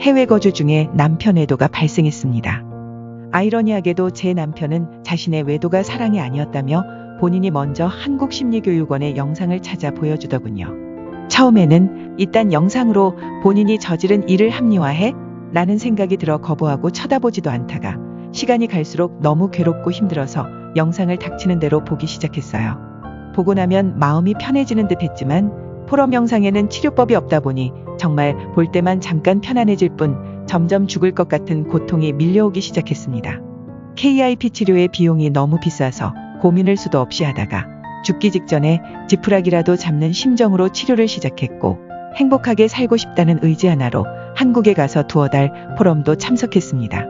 해외 거주 중에 남편 외도가 발생했습니다. 아이러니하게도 제 남편은 자신의 외도가 사랑이 아니었다며 본인이 먼저 한국심리교육원의 영상을 찾아 보여주더군요. 처음에는 이딴 영상으로 본인이 저지른 일을 합리화해 라는 생각이 들어 거부하고 쳐다보지도 않다가 시간이 갈수록 너무 괴롭고 힘들어서 영상을 닥치는 대로 보기 시작했어요. 보고 나면 마음이 편해지는 듯 했지만 포럼 영상에는 치료법이 없다 보니 정말 볼 때만 잠깐 편안해질 뿐 점점 죽을 것 같은 고통이 밀려오기 시작했습니다. KIP 치료의 비용이 너무 비싸서 고민을 수도 없이 하다가 죽기 직전에 지푸라기라도 잡는 심정으로 치료를 시작했고 행복하게 살고 싶다는 의지 하나로 한국에 가서 두어 달 포럼도 참석했습니다.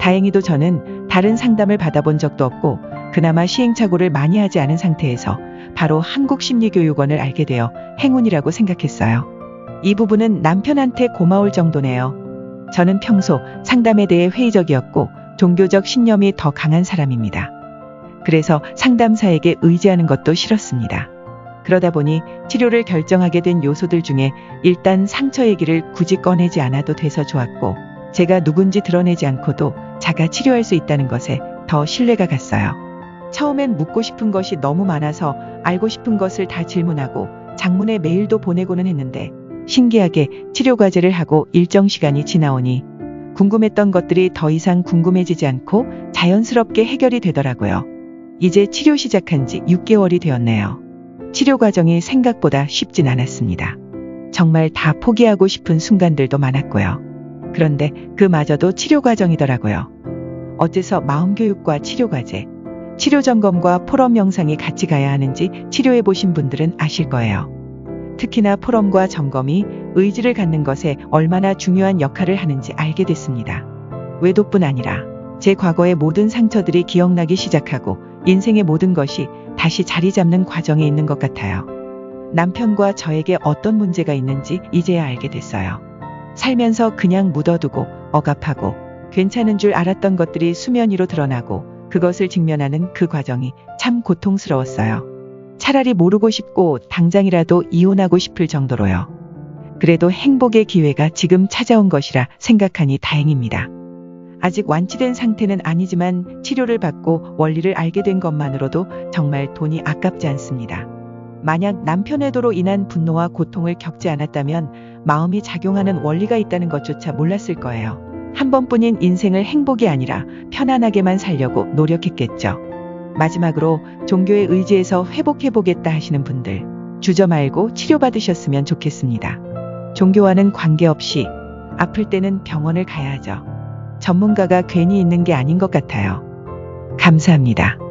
다행히도 저는 다른 상담을 받아본 적도 없고 그나마 시행착오를 많이 하지 않은 상태에서 바로 한국심리교육원을 알게 되어 행운이라고 생각했어요. 이 부분은 남편한테 고마울 정도네요. 저는 평소 상담에 대해 회의적이었고 종교적 신념이 더 강한 사람입니다. 그래서 상담사에게 의지하는 것도 싫었습니다. 그러다 보니 치료를 결정하게 된 요소들 중에 일단 상처 얘기를 굳이 꺼내지 않아도 돼서 좋았고 제가 누군지 드러내지 않고도 자가 치료할 수 있다는 것에 더 신뢰가 갔어요. 처음엔 묻고 싶은 것이 너무 많아서 알고 싶은 것을 다 질문하고 장문에 메일도 보내고는 했는데 신기하게 치료 과제를 하고 일정 시간이 지나오니 궁금했던 것들이 더 이상 궁금해지지 않고 자연스럽게 해결이 되더라고요. 이제 치료 시작한 지 6개월이 되었네요. 치료 과정이 생각보다 쉽진 않았습니다. 정말 다 포기하고 싶은 순간들도 많았고요. 그런데 그마저도 치료 과정이더라고요. 어째서 마음교육과 치료 과제, 치료 점검과 포럼 영상이 같이 가야 하는지 치료해 보신 분들은 아실 거예요. 특히나 포럼과 점검이 의지를 갖는 것에 얼마나 중요한 역할을 하는지 알게 됐습니다. 외도뿐 아니라 제 과거의 모든 상처들이 기억나기 시작하고 인생의 모든 것이 다시 자리 잡는 과정에 있는 것 같아요. 남편과 저에게 어떤 문제가 있는지 이제야 알게 됐어요. 살면서 그냥 묻어두고 억압하고 괜찮은 줄 알았던 것들이 수면 위로 드러나고 그것을 직면하는 그 과정이 참 고통스러웠어요. 차라리 모르고 싶고 당장이라도 이혼하고 싶을 정도로요. 그래도 행복의 기회가 지금 찾아온 것이라 생각하니 다행입니다. 아직 완치된 상태는 아니지만 치료를 받고 원리를 알게 된 것만으로도 정말 돈이 아깝지 않습니다. 만약 남편의 도로 인한 분노와 고통을 겪지 않았다면 마음이 작용하는 원리가 있다는 것조차 몰랐을 거예요. 한 번뿐인 인생을 행복이 아니라 편안하게만 살려고 노력했겠죠. 마지막으로 종교의 의지에서 회복해보겠다 하시는 분들, 주저 말고 치료받으셨으면 좋겠습니다. 종교와는 관계없이 아플 때는 병원을 가야 하죠. 전문가가 괜히 있는 게 아닌 것 같아요. 감사합니다.